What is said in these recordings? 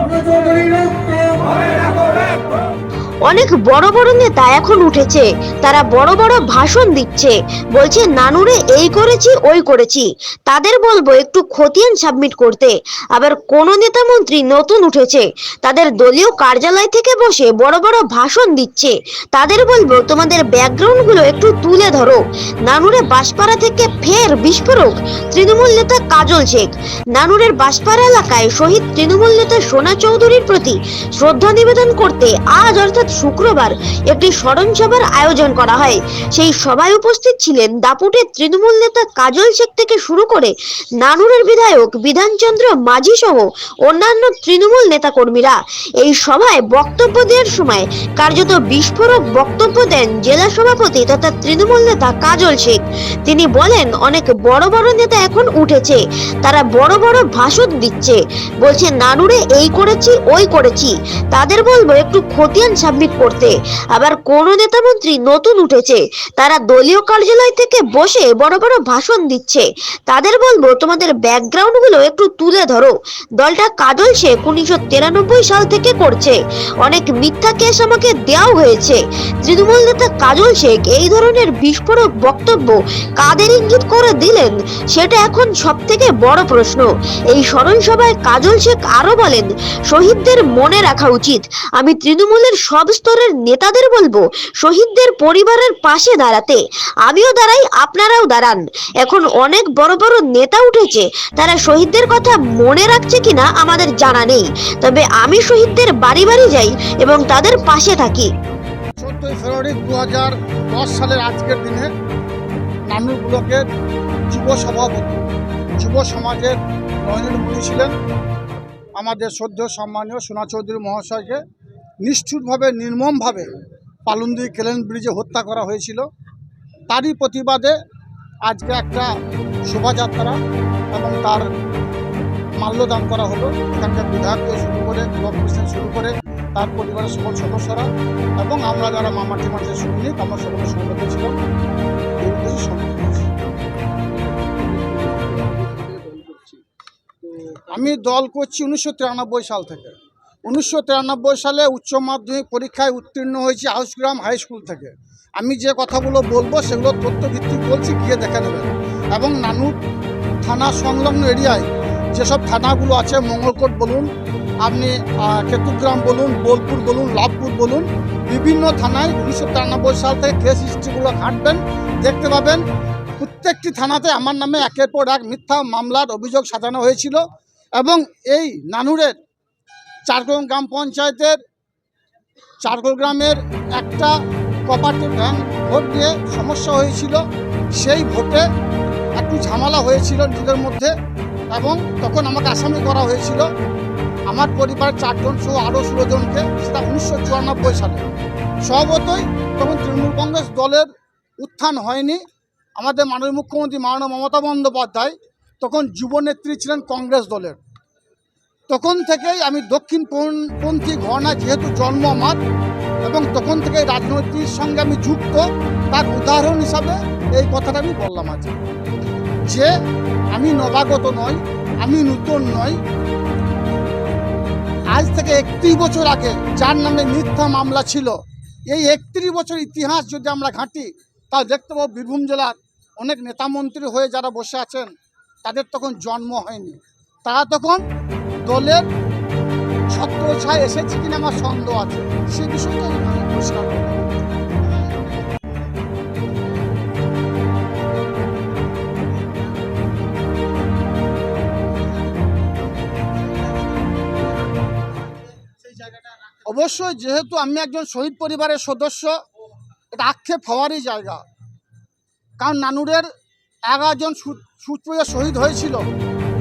আমরা চৌধুরী রক্ত। অনেক বড় বড় নেতা এখন উঠেছে। তারা বড় বড় ভাষণ দিচ্ছে। বলছে, নানুরে, এই করেছি, ওই করেছি। তাদের বলব, একটু খতিয়ান সাবমিট করতে। আবার কোন নেতা মন্ত্রী নতুন উঠেছে। তাদের দলীয় কার্যালয় থেকে বসে বড় বড় ভাষণ দিচ্ছে। তাদের বলব, তোমাদের ব্যাকগ্রাউন্ডগুলো একটু তুলে ধরো। নানুরে বাসপাড়া থেকে ফের বিস্ফোরক, তৃণমূল নেতা কাজল শেখ। নানুরের বাসপাড়া এলাকায় শহীদ তৃণমূল নেতা সোনা চৌধুরীর প্রতি শ্রদ্ধা নিবেদন করতে আজ অর্থাৎ শুক্রবার একটি স্মরণ সভার আয়োজন করা হয়। সেই সভায় উপস্থিত ছিলেন দাপুটের তৃণমূল নেতা কাজল শেখ থেকে শুরু করে নানুরের বিধায়ক বিধানচন্দ্র মাঝি সহ অন্যান্য তৃণমূল নেতাকর্মীরা। এই সভায় বক্তব্য দেওয়ার সময় কার্যত বিস্ফোরক বক্তব্য দেন জেলা সভাপতি তথা তৃণমূল নেতা কাজল শেখ। তিনি বলেন, অনেক বড় বড় নেতা এখন উঠেছে, তারা বড় বড় ভাষণ দিচ্ছে। বলছে, নানুরে এই করেছি, ওই করেছি। তাদের বলব, একটু খতিয়ান সাবমিট করতে। আবার কোন নেতা মন্ত্রী নতুন উঠেছে। তারা দলীয় কার্যালয় থেকে বসে বড় বড় ভাষণ দিচ্ছে। তাদের বলব, তোমাদের ব্যাকগ্রাউন্ডগুলো একটু তুলে ধরো। দলটা কাজল শেখ উনিশশো তিরানব্বই সাল থেকে করছে। অনেক মিথ্যা কেস আমাকে দেওয়াও হয়েছে। তৃণমূল নেতা কাজল শেখ এই ধরনের বিস্ফোরক বক্তব্য কাদের ইঙ্গিত করে দিলেন? সেটা এখন সব থেকে বড় প্রশ্ন। এই স্মরণ সভায় কাজল শেখ আরও বলেন, শহীদদের মনে রাখা উচিত। আমি তৃণমূলের সব স্তরের নেতাদের বলব, শহীদদের পরিবারের পাশে দাঁড়াতে। আমিও দাঁড়াই, আপনারাও দাঁড়ান। এখন অনেক বড় বড় নেতা উঠেছে, তারা শহীদদের কথা মনে রাখছে কিনা আমাদের জানা নেই। তবে আমি শহীদদের বাড়ি বাড়ি যাই এবং তাদের পাশে থাকি। চোদ্দোই ফেব্রুয়ারি দু হাজার দশ সালের আজকের দিনে ব্লকের যুব সভাপতি, যুব সমাজের ছিলেন। আমাদের সদ্য সম্মানীয় সোনা চৌধুরী মহাশয়কে নিষ্ঠুরভাবে নির্মমভাবে পালুন্দি কেলেন ব্রিজে হত্যা করা হয়েছিল। তারই প্রতিবাদে আজকে একটা শোভাযাত্রা এবং তার মাল্যদান করা হলো। এখানকার বিধায়ক শুরু করে ব্লক প্রেসিডেন্ট শুরু করে, তার পরিবারের সকল সদস্যরা এবং আমরা যারা মামাটি মাঠের সৈনিক আমরা সকলে সমবেত ছিলাম। আমি দল করছি উনিশশো তিরানব্বই সাল থেকে। উনিশশো তিরানব্বই সালে উচ্চ মাধ্যমিক পরীক্ষায় উত্তীর্ণ হয়েছি হাউসগ্রাম হাই স্কুল থেকে। আমি যে কথাগুলো বলব সেগুলো তথ্যভিত্তিক বলছি, গিয়ে দেখে নেবেন। এবং নানুর থানা সংলগ্ন এরিয়ায় যেসব থানাগুলো আছে, মঙ্গলকোট বলুন, আপনি কেতুগ্রাম বলুন, বোলপুর বলুন, লাভপুর বলুন, বিভিন্ন থানায় উনিশশো তিরানব্বই সাল থেকে কেস হিস্ট্রিগুলো ঘাঁটবেন, দেখতে পাবেন। প্রত্যেকটি থানাতে আমার নামে একের পর এক মিথ্যা মামলার অভিযোগ সাজানো হয়েছিল এবং এই নানুরের চারগোল গ্রাম পঞ্চায়েতের চারগোল গ্রামের একটা কপারেটিভ ব্যাংক ভোট দিয়ে সমস্যা হয়েছিল। সেই ভোটে একটু ঝামেলা হয়েছিল নিজেদের মধ্যে এবং তখন আমাকে আসামি করা হয়েছিল। আমার পরিবারের চারজন সহ আরও ষোলো জনকে, সেটা উনিশশো চুরানব্বই সালে। স্বভাবতই তখন তৃণমূল কংগ্রেস দলের উত্থান হয়নি। আমাদের মাননীয় মুখ্যমন্ত্রী মাননীয় মমতা বন্দ্যোপাধ্যায় তখন যুবনেত্রী ছিলেন কংগ্রেস দলের। তখন থেকেই আমি দক্ষিণ দক্ষিণপন্থী ঘটনা যেহেতু জন্ম আমার এবং তখন থেকে রাজনৈতিক সঙ্গে আমি যুক্ত, তার উদাহরণ হিসাবে এই কথাটা আমি বললাম আজ যে আমি নবাগত নই, আমি নূতন নই, আজ থেকে একত্রিশ বছর আগে যার নামে মিথ্যা মামলা ছিল, এই একত্রিশ বছর ইতিহাস যদি আমরা ঘাঁটি তা দেখতে পাবো বীরভূম জেলার অনেক নেতামন্ত্রী হয়ে যারা বসে আছেন, তাদের তখন জন্ম হয়নি। তারা তখন দলের ছত্রছায় এসেছে কিনা আমার সন্দেহ আছে। সে বিষয়টা আমি পরিষ্কার অবশ্যই যেহেতু আমি একজন শহীদ পরিবারের সদস্য, এটা আক্ষেপ হওয়ারই জায়গা। কারণ নানুরের এগারোজন সুপ্রিয় শহীদ হয়েছিল।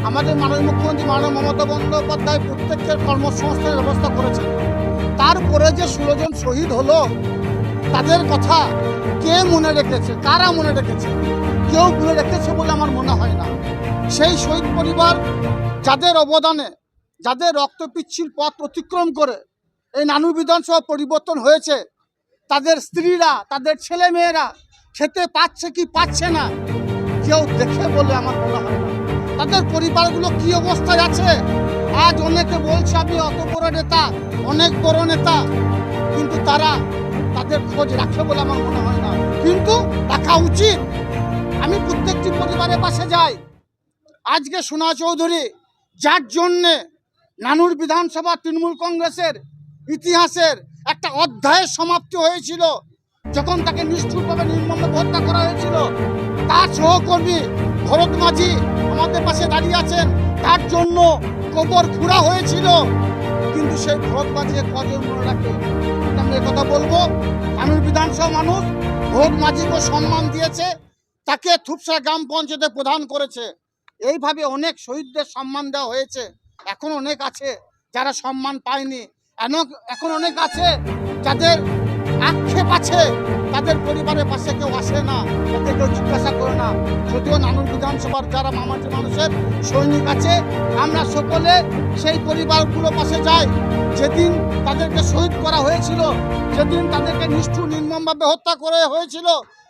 আমাদের মাননীয় মুখ্যমন্ত্রী মাননীয় মমতা বন্দ্যোপাধ্যায় প্রত্যেকের কর্মসংস্থানের ব্যবস্থা করেছেন। তারপরে যে ষোলো জন শহীদ হলো, তাদের কথা কে মনে রেখেছে? কারা মনে রেখেছে? কেউ মনে রেখেছে বলে আমার মনে হয় না। সেই শহীদ পরিবার যাদের অবদানে, যাদের রক্তপিচ্ছিল পথ অতিক্রম করে এই নানু বিধানসভা পরিবর্তন হয়েছে, তাদের স্ত্রীরা, তাদের ছেলে মেয়েরা খেতে পাচ্ছে কি পাচ্ছে না, কেউ দেখে বলে আমার মনে হয় না। তাদের পরিবারগুলো কি অবস্থায় আছে? আজ অনেকে বলছে, আমি অত বড় নেতা, অনেক বড় নেতা। কিন্তু তারা তাদের খোঁজ রাখে বলে আমার মনে হয় না। কিন্তু রাখা উচিত। আমি প্রত্যেকটি পরিবারের পাশে যাই। আজকে সোনা চৌধুরী, যার জন্যে নানুর বিধানসভা তৃণমূল কংগ্রেসের ইতিহাসের একটা অধ্যায়ের সমাপ্তি হয়েছিল, যখন তাকে নিষ্ঠুরভাবে নির্মমভাবে হত্যা করা হয়েছিল, তার সহকর্মী ভরত মাঝি আমাদের পাশে দাঁড়িয়ে আছেন, তার জন্য কবর খুঁড়া হয়েছিল। কিন্তু সেই ভোট মাঝিকে কজন মনে রাখে আমি কথা বলব, আমি বিধানসভা মানুষ ভরত মাঝিকে সম্মান দিয়েছে, তাকে থুপসা গ্রাম পঞ্চায়েতে প্রদান করেছে। এইভাবে অনেক শহীদদের সম্মান দেওয়া হয়েছে। এখন অনেক আছে যারা সম্মান পায়নি। এখন অনেক আছে যাদের আক্ষেপ আছে। তাদের পরিবারের পাশে কেউ আসে না তাদের কেউ জিজ্ঞাসা করে না। যদিও নানুর বিধানসভার যারা মামাটি মানুষের সৈনিক আছে, আমরা সকলে সেই পরিবারগুলো পাশে যাই। যেদিন তাদেরকে শহীদ করা হয়েছিল, যেদিন তাদেরকে নিষ্ঠুর নির্মমভাবে হত্যা করে হয়েছিল,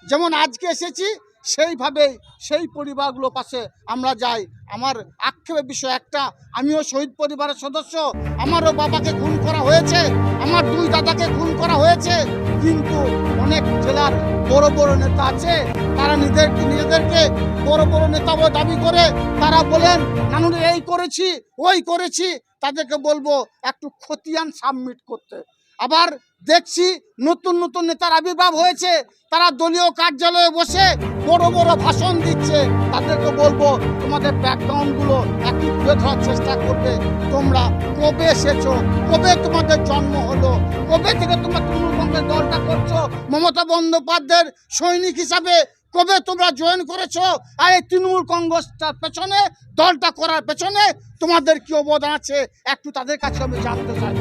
যেমন আজকে এসেছি সেইভাবেই সেই পরিবারগুলো পাশে আমরা যাই। আমার আক্ষেপের বিষয় একটা, আমিও শহীদ পরিবারের সদস্য। আমারও বাবাকে খুন করা হয়েছে, আমার দুই দাদাকে খুন করা হয়েছে। কিন্তু অনেক জেলার বড় বড় নেতা আছে, তারা নিজেদের নিজেদেরকে বড় বড় নেতা দাবি করে। তারা বলেন, নানুরে, এই করেছি, ওই করেছি। তাদেরকে বলব, একটু খতিয়ান সাবমিট করতে। আবার দেখছি নতুন নতুন নেতার আবির্ভাব হয়েছে। তারা দলীয় কার্যালয়ে বসে বড় বড় ভাষণ দিচ্ছে। তাদেরকে বলব, তোমাদের ব্যাকগ্রাউন্ডগুলো একটু তুলে ধরার চেষ্টা করবে। তোমরা কবে এসেছ? কবে তোমাদের জন্ম হলো? কবে থেকে তোমরা তৃণমূল দলটা করছ? মমতা বন্দ্যোপাধ্যায়ের সৈনিক হিসাবে কবে তোমরা জয়েন করেছ? আর এই তৃণমূল কংগ্রেসটার পেছনে, দলটা করার পেছনে তোমাদের কি অবদান আছে? একটু তাদের কাছে আমি জানতে চাই।